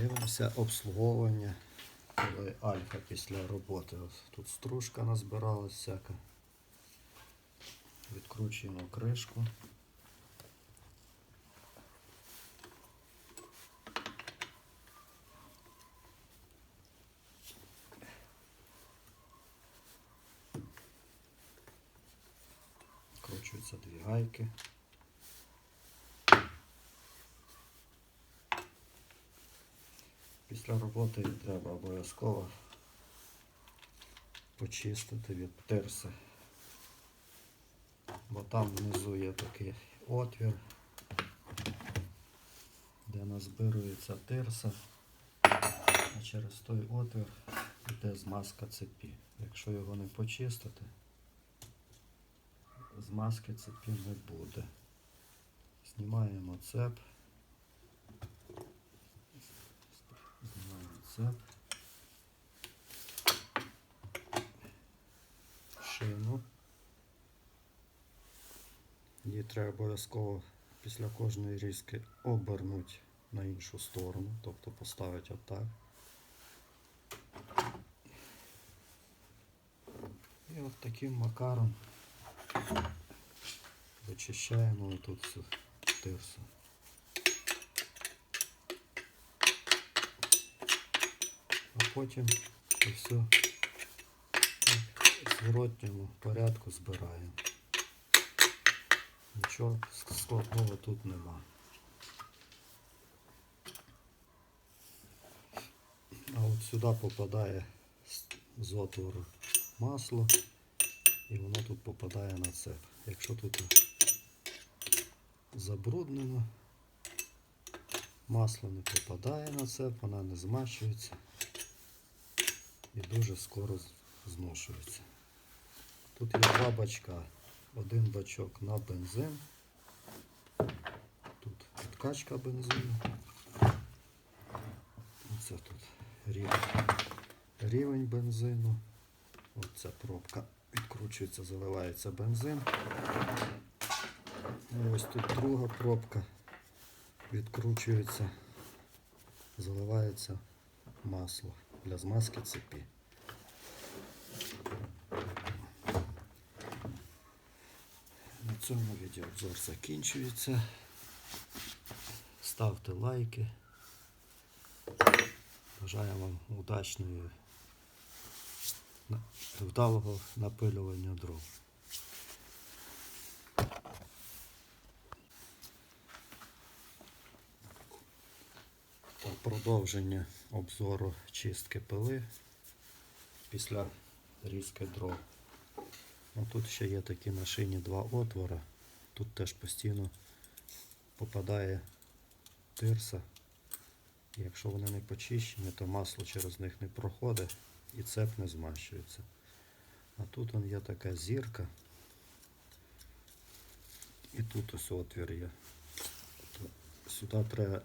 Дивимося обслуговування коли альфа після роботи. Ось тут стружка назбиралась всяка. Відкручуємо кришку. Вкручуються дві гайки. Після роботи треба обов'язково почистити від тирси. Бо там внизу є такий отвір, де назбирується тирса, а через той отвір йде змазка цепі. Якщо його не почистити, змазки цепі не буде. Знімаємо цеп. Знімаємо. Шину. Її треба обов'язково після кожної різки обернути на іншу сторону, тобто поставити отак. І от таким макаром вичищаємо тут всю тирсу. Потім все в зворотньому порядку збираємо. Нічого складного тут нема. А от сюди попадає з- з отвору масло і воно тут попадає на цеп. Якщо тут забруднено, масло не попадає на цеп, вона не змащується і дуже скоро зношується. Тут є два бачка. Один бачок на бензин. Тут підкачка бензину. Оце тут рівень, рівень бензину. Оця пробка відкручується, заливається бензин. І ось тут друга пробка відкручується, заливається масло для змазки цепі. На цьому відеообзор закінчується. Ставте лайки. Бажаю вам удачної вдалого напилювання дров. Продовження обзору чистки пили після різки дров. Ну, тут ще є такі на шині два отвора. Тут теж постійно попадає тирса. І Якщо вони не почищені, то масло через них не проходить і цеп не змащується. А тут є така зірка. І тут ось отвір є. Сюди треба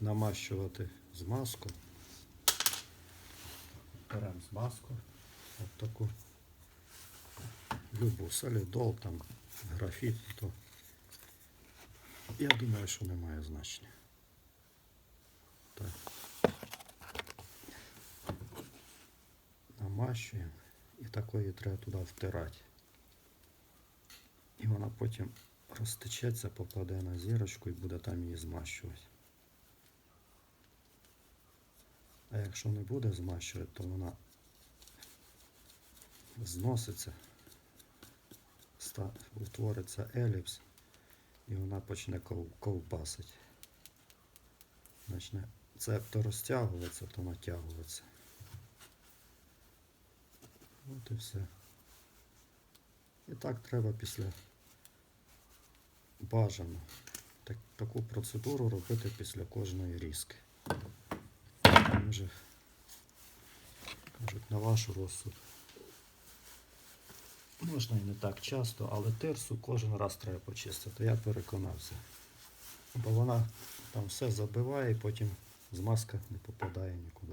намащувати змазку. Беремо змазку. От таку любу солідол, там графіт, то я думаю, що немає значення. Так. Намащуємо і такої треба туди втирати. І вона потім розтечеться, попаде на зірочку і буде там її змащувати. А якщо не буде змащувати, то вона зноситься, утвориться еліпс і вона почне ков- ковбасити. Почне це то розтягуватися, то натягуватися. От і все. І так треба після бажано так, таку процедуру робити після кожної різки. Може, кажуть, на ваш розсуд. Можна і не так часто, але тирсу кожен раз треба почистити. Я переконався. Бо вона там все забиває і потім змазка не попадає нікуди.